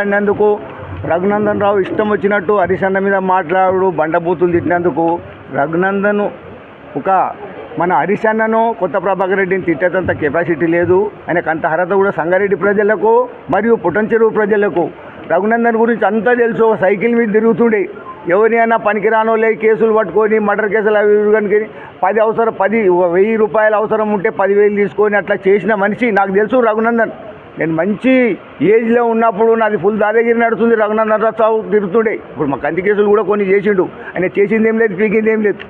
మాట్లాడినందుకు రఘునందన్ రావు ఇష్టం వచ్చినట్టు హరిశన్న మీద మాట్లాడు బండబూతులు తిట్టినందుకు రఘునందన్ ఒక మన హరిశన్నను కొత్త ప్రభాకర్ రెడ్డిని తిట్టేంత కెపాసిటీ లేదు. ఆయనకు అంత అర్హత కూడా సంగారెడ్డి ప్రజలకు మరియు పుట్టంచెరువు ప్రజలకు. రఘునందన్ గురించి అంతా తెలుసు. సైకిల్ మీద తిరుగుతుండే. ఎవరిని అయినా పనికిరానో లే కేసులు పట్టుకొని మర్డర్ కేసులు అవి కనుకొని పది అవసరం పది వెయ్యి రూపాయలు అవసరం ఉంటే పదివేలు తీసుకొని అట్లా చేసిన మనిషి నాకు తెలుసు రఘునందన్. నేను మంచి ఏజ్లో ఉన్నప్పుడు నాది ఫుల్ దాదాగిరి నడుస్తుంది రఘునందన్ రావు తిరుగుతుండే. ఇప్పుడు మా కంది కేసులు కూడా కొన్ని చేసిండు. ఆయన చేసింది ఏం లేదు పీకింది ఏం లేదు.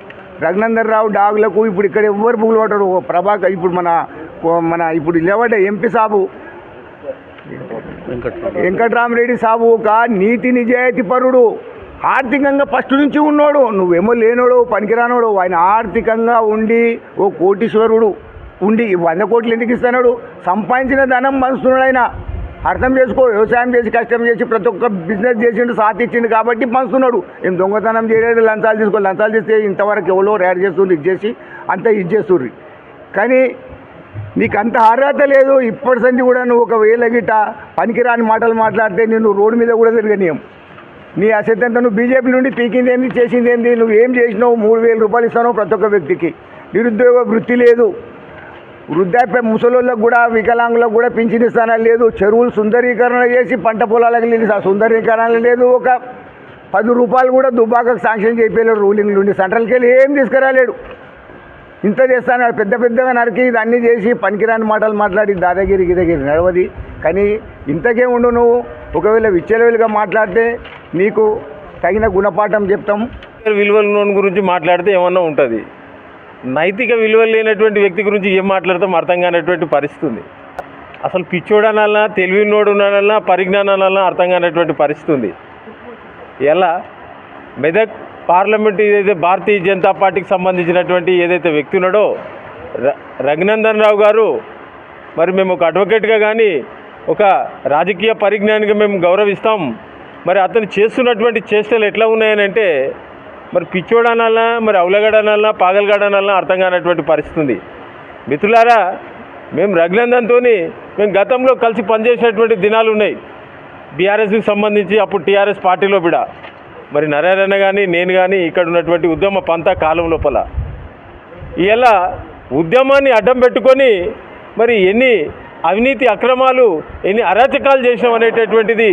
రఘునందన్ రావు డాగులకు ఇప్పుడు ఇక్కడ ఎవ్వరు పువ్వులు పడ్డాడు ప్రభాకర్ ఇప్పుడు మన మన ఇప్పుడు నిలబడ్డ ఎంపీ సాబు. వెంకట్రామరెడ్డి సాబు ఒక నీతి నిజాయితీ పరుడు. ఆర్థికంగా ఫస్ట్ నుంచి ఉన్నాడు. నువ్వేమో లేనోడు పనికిరానోడు ఆయన ఆర్థికంగా ఉండి ఓ కోటీశ్వరుడు. ఉండి వంద కోట్లు ఎందుకు ఇస్తున్నాడు? సంపాదించిన ధనం పంచుతున్నాడు ఆయన అర్థం చేసుకో వ్యవసాయం చేసి కష్టం చేసి ప్రతి ఒక్క బిజినెస్ చేసిండు సాతి ఇచ్చిండు కాబట్టి పంచుతున్నాడు ఏం దొంగతనం చేయలేదు లంచాలు తీసుకో లంచాలు తీస్తే ఇంతవరకు ఎవరో రేడ్ చేస్తుండ్రు ఇది చేసి అంతా ఇది చేస్తుండ్రు. కానీ నీకు అంత అర్హత లేదు ఇప్పటి సంది కూడా నువ్వు ఒకవేళ గిట్ట పనికిరాని మాటలు మాట్లాడితే నేను రోడ్డు మీద కూడా తిరగనీయం. నీ అసెంత నువ్వు బీజేపీ నుండి పీకింది ఏంది చేసింది ఏంది నువ్వు ఏం చేసినావు మూడు వేల రూపాయలు ఇస్తానో ప్రతి ఒక్క వ్యక్తికి. నిరుద్యోగ వృత్తి లేదు. వృద్ధాప్య ముసలోళ్ళకు కూడా వికలాంగులకు కూడా పింఛన్ ఇస్తానని లేదు. చెరువులు సుందరీకరణ చేసి పంట పొలాలకు లేని ఆ సుందరీకరణ లేదు. ఒక పది రూపాయలు కూడా దుబాకకు శాంక్షన్ చేయలేడు రూలింగ్లు ఉండి సెంట్రల్కి వెళ్ళి ఏం తీసుకురాలేడు. ఇంత చేస్తాను. పెద్ద పెద్దగా నరికి ఇది అన్నీ చేసి పనికిరాని మాటలు మాట్లాడి దాదాగిరి గిదగిరి నడవది. కానీ ఇంతకే ఉండు నువ్వు. ఒకవేళ విచ్చలవిలుగా మాట్లాడితే నీకు తగిన గుణపాఠం చెప్తాం. విలువల గురించి మాట్లాడితే ఏమన్నా ఉంటుంది. నైతిక విలువలు లేనటువంటి వ్యక్తి గురించి ఏం మాట్లాడతాం అర్థం కానటువంటి పరిస్థితి ఉంది. అసలు పిచ్చోడనల్లా తెలివినోడునల్లా పరిజ్ఞానాలన్నా అర్థం కానటువంటి పరిస్థితి ఎలా? మెదక్ పార్లమెంట్ ఏదైతే భారతీయ జనతా పార్టీకి సంబంధించినటువంటి ఏదైతే వ్యక్తి ఉన్నాడో ర రఘునందన్ రావు గారు మరి మేము ఒక అడ్వకేట్గా కానీ ఒక రాజకీయ పరిజ్ఞానిగా మేము గౌరవిస్తాం. మరి అతను చేస్తున్నటువంటి చేష్టలు ఎట్లా ఉన్నాయనంటే మరి పిచ్చోడనాలనా మరి అవులగడనాలనా అనాలన్నా అర్థం కానటువంటి పరిస్థితి ఉంది. మిత్రులారా మేము రఘునందన్తో మేము గతంలో కలిసి పనిచేసినటువంటి దినాలు ఉన్నాయి. బీఆర్ఎస్కి సంబంధించి అప్పుడు టీఆర్ఎస్ పార్టీలో కూడా మరి నరేరన్న కానీ నేను కానీ ఇక్కడ ఉన్నటువంటి ఉద్యమ పంత కాలం లోపల. ఇలా ఉద్యమాన్ని అడ్డం పెట్టుకొని మరి ఎన్ని అవినీతి అక్రమాలు ఎన్ని అరాచకాలు చేసాం అనేటటువంటిది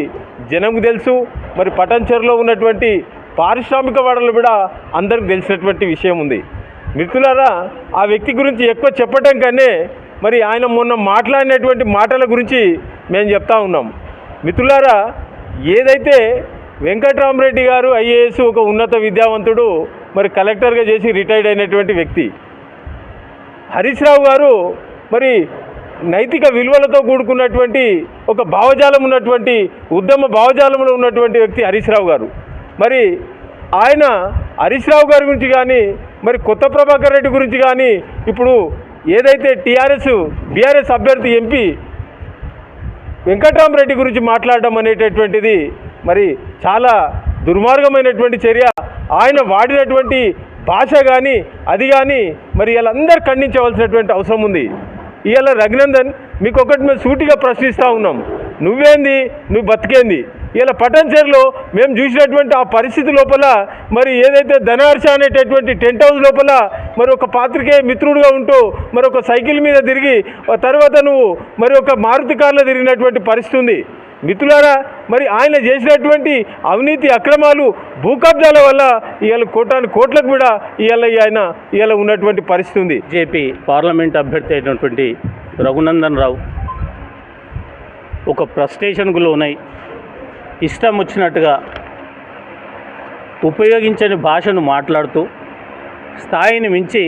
జనంకు తెలుసు. మరి పటంచెరులో ఉన్నటువంటి పారిశ్రామిక వాడలు కూడా అందరికి తెలిసినటువంటి విషయం ఉంది. మిత్రులారా ఆ వ్యక్తి గురించి ఎక్కువ చెప్పటం కన్నే మరి ఆయన మొన్న మాట్లాడినటువంటి మాటల గురించి మేము చెప్తా ఉన్నాం. మిత్రులారా ఏదైతే వెంకట్రామరెడ్డి గారు ఐఏఎస్ ఒక ఉన్నత విద్యావంతుడు మరి కలెక్టర్గా చేసి రిటైర్డ్ అయినటువంటి వ్యక్తి. హరీష్ రావు గారు మరి నైతిక విలువలతో కూడుకున్నటువంటి ఒక భావజాలం ఉన్నటువంటి ఉద్యమ భావజాలంలో ఉన్నటువంటి వ్యక్తి హరీష్ రావు గారు. మరి ఆయన హరీష్ రావు గారి గురించి కానీ మరి కొత్త ప్రభాకర్ రెడ్డి గురించి కానీ ఇప్పుడు ఏదైతే టీఆర్ఎస్ బీఆర్ఎస్ అభ్యర్థి ఎంపీ వెంకట్రామరెడ్డి గురించి మాట్లాడడం అనేటటువంటిది మరి చాలా దుర్మార్గమైనటువంటి చర్య. ఆయన వాడినటువంటి భాష కానీ అది కానీ మరి వీళ్ళందరూ ఖండించవలసినటువంటి అవసరం ఉంది. ఇవాళ రఘునందన్ మీకు ఒకటి మేము సూటిగా ప్రశ్నిస్తూ ఉన్నాం. నువ్వేంది? నువ్వు బతికేంది? ఇలా పటంచేరులో మేము చూసినటువంటి ఆ పరిస్థితి లోపల మరి ఏదైతే ధనహర్ష అనేటటువంటి టెంట్ హౌస్ లోపల మరి ఒక పాత్రికేయ మిత్రుడుగా ఉంటూ మరి ఒక సైకిల్ మీద తిరిగి ఆ తర్వాత నువ్వు మరి ఒక మారుతి కార్లో తిరిగినటువంటి పరిస్థితి ఉంది. మిత్రులారా మరి ఆయన చేసినటువంటి అవినీతి అక్రమాలు భూకబ్జాల వల్ల ఇవాళ కోటాను కోట్లకు కూడా ఇవాళ ఆయన ఇవాళ ఉన్నటువంటి పరిస్థితి ఉంది. జేపీ పార్లమెంట్ అభ్యర్థి అయినటువంటి రఘునందన్ రావు ఒక ప్రస్టేషన్కు లోనై ఇష్టం వచ్చినట్టుగా ఉపయోగించని భాషను మాట్లాడుతూ స్థాయిని మించి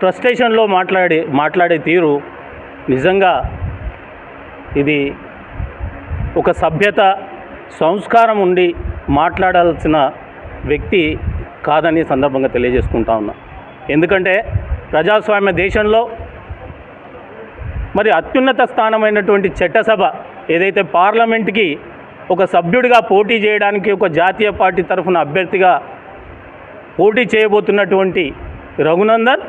ఫ్రస్ట్రేషన్లో మాట్లాడే మాట్లాడే తీరు నిజంగా ఇది ఒక సభ్యత సంస్కారం ఉండి మాట్లాడాల్సిన వ్యక్తి కాదని సందర్భంగా తెలియజేసుకుంటా ఉన్నా. ఎందుకంటే ప్రజాస్వామ్య దేశంలో మరి అత్యున్నత స్థానమైనటువంటి చట్టసభ ఏదైతే పార్లమెంట్కి ఒక సభ్యుడిగా పోటీ చేయడానికి ఒక జాతీయ పార్టీ తరఫున అభ్యర్థిగా పోటీ చేయబోతున్నటువంటి రఘునందన్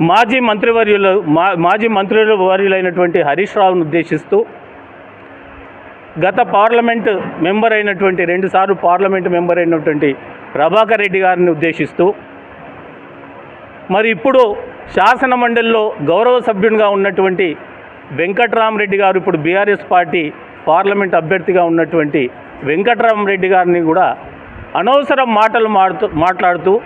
మాజీ మంత్రివర్యులు మా మాజీ మంత్రివర్యులైనటువంటి హరీష్ రావును ఉద్దేశిస్తూ గత పార్లమెంట్ మెంబర్ అయినటువంటి రెండుసార్లు పార్లమెంట్ మెంబర్ అయినటువంటి ప్రభాకర్ రెడ్డి గారిని ఉద్దేశిస్తూ మరి ఇప్పుడు శాసన మండలిలో గౌరవ సభ్యునిగా ఉన్నటువంటి వెంకట్రామరెడ్డి గారు ఇప్పుడు బీఆర్ఎస్ పార్టీ పార్లమెంట్ అభ్యర్థిగా ఉన్నటువంటి వెంకట్రామరెడ్డి గారిని కూడా అనవసరం మాటలు మాడుతూ మాట్లాడుతూ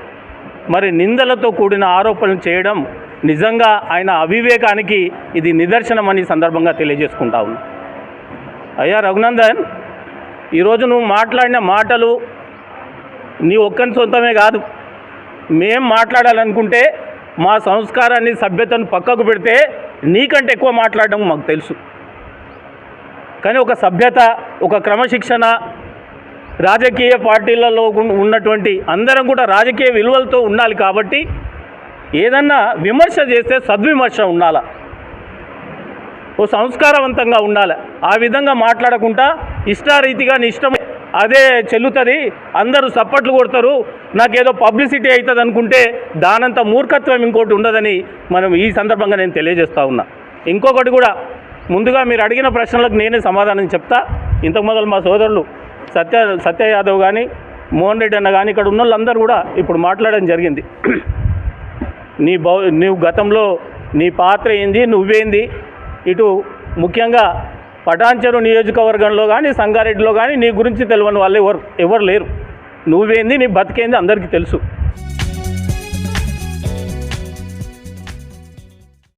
మరి నిందలతో కూడిన ఆరోపణలు చేయడం నిజంగా ఆయన అవివేకానికి ఇది నిదర్శనమని అని సందర్భంగా తెలియజేసుకుంటా అయ్యా రఘునందన్ ఈరోజు నువ్వు మాట్లాడిన మాటలు నీ ఒక్కని సొంతమే కాదు. మేం మాట్లాడాలనుకుంటే మా సంస్కారాన్ని సభ్యతను పక్కకు పెడితే నీకంటే ఎక్కువ మాట్లాడడం మాకు తెలుసు. కానీ ఒక సభ్యత ఒక క్రమశిక్షణ రాజకీయ పార్టీలలో ఉన్నటువంటి అందరం కూడా రాజకీయ విలువలతో ఉండాలి కాబట్టి ఏదన్నా విమర్శ చేస్తే సద్విమర్శ ఉండాలా. ఓ సంస్కారవంతంగా ఉండాలి. ఆ విధంగా మాట్లాడకుండా ఇష్టారీతిగా నీ ఇష్టం అదే చెల్లుతుంది. అందరూ సప్పట్లు కొడతారు. నాకేదో పబ్లిసిటీ అవుతుంది అనుకుంటే దానంత మూర్ఖత్వం ఇంకోటి ఉండదని మనం ఈ సందర్భంగా నేను తెలియజేస్తూ ఉన్నా. ఇంకొకటి కూడా ముందుగా మీరు అడిగిన ప్రశ్నలకు నేనే సమాధానం చెప్తా. ఇంతకు మొదలు మా సోదరులు సత్య సత్య యాదవ్ కానీ మోహన్ రెడ్డి అన్న కానీ ఇక్కడ ఉన్న వాళ్ళందరూ కూడా ఇప్పుడు మాట్లాడడం జరిగింది. నీ బౌ నీ గతంలో నీ పాత్ర ఏంది నువ్వేంది? ఇటు ముఖ్యంగా పటాన్చెరు నియోజకవర్గంలో కానీ సంగారెడ్డిలో కానీ నీ గురించి తెలియని వాళ్ళు ఎవరు ఎవరు లేరు. నువ్వేంది నీ బతికేంది అందరికీ తెలుసు.